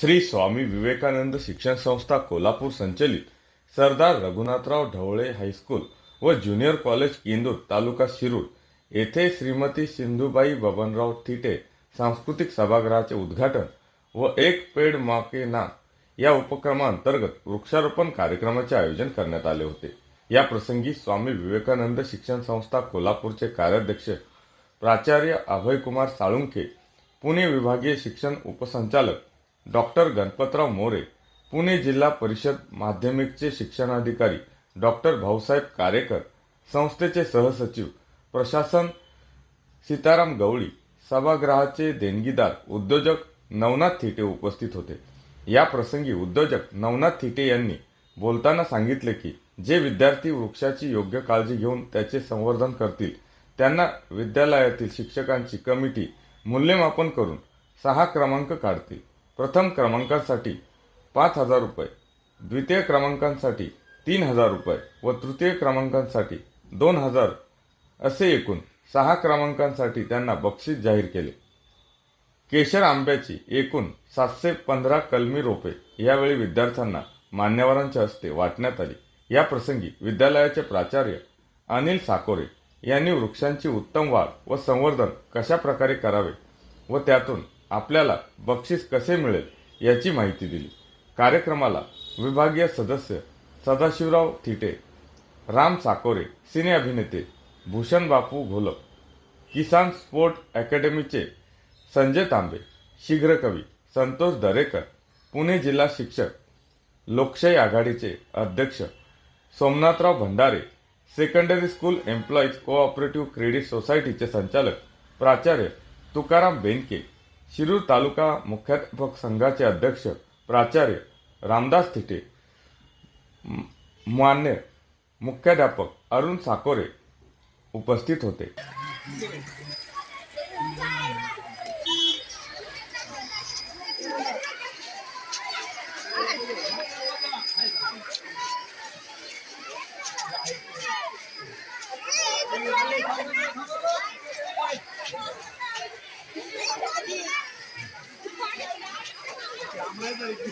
श्री स्वामी विवेकानंद शिक्षण संस्था कोल्हापूर संचलित सरदार रघुनाथराव ढवळे हायस्कूल व ज्युनियर कॉलेज इंदूर तालुका शिरूर येथे श्रीमती सिंधुबाई बबनराव थिटे सांस्कृतिक सभागृहाचे उद्घाटन व एक पेड माके ना या उपक्रमाअंतर्गत वृक्षारोपण कार्यक्रमाचे आयोजन करण्यात आले होते. या प्रसंगी स्वामी विवेकानंद शिक्षण संस्था कोल्हापूरचे कार्याध्यक्ष प्राचार्य अभयकुमार साळुंखे पुणे विभागीय शिक्षण उपसंचालक डॉक्टर गणपतराव मोरे पुणे जिल्हा परिषद माध्यमिकचे शिक्षणाधिकारी डॉक्टर भाऊसाहेब कारेकर संस्थेचे सहसचिव प्रशासन सीताराम गवळी सभागृहाचे देणगीदार उद्योजक नवनाथ थिटे उपस्थित होते. या प्रसंगी उद्योजक नवनाथ थिटे यांनी बोलताना सांगितले की जे विद्यार्थी वृक्षाची योग्य काळजी घेऊन त्याचे संवर्धन करतील त्यांना विद्यालयातील शिक्षकांची कमिटी मूल्यमापन करून सहा क्रमांक काढतील. प्रथम क्रमांकासाठी पाच हजार रुपये द्वितीय क्रमांकांसाठी तीन हजार रुपये व तृतीय क्रमांकांसाठी दोन हजार असे एकूण सहा क्रमांकांसाठी त्यांना बक्षीस जाहीर केले. केशर आंब्याची एकूण सातशे पंधरा कलमी रोपे यावेळी विद्यार्थ्यांना मान्यवरांच्या हस्ते वाटण्यात आली. या प्रसंगी विद्यालयाचे प्राचार्य अनिल साकोरे यांनी वृक्षांची उत्तम वाढ व संवर्धन कशा प्रकारे करावे व त्यातून आपल्याला बक्षीस कसे मिळेल याची माहिती दिली. कार्यक्रमाला विभागीय सदस्य सदाशिवराव थिटे राम साकोरे सिने अभिनेते भूषण बापू घोलप किसान स्पोर्ट अकॅडमीचे संजय तांबे शीघ्रकवी संतोष दरेकर पुणे जिल्हा शिक्षक लोकशाही आघाडीचे अध्यक्ष Somnathrao Bhandare secondary school employees cooperative credit सोसायटीचे संचालक प्राचार्य तुकाराम बेनके शिरूर तालुका मुख्याध्यापक संघाचे अध्यक्ष प्राचार्य रामदास थिटे मान्य मुख्याध्यापक अरुण साकोरे उपस्थित होते. Bye bye.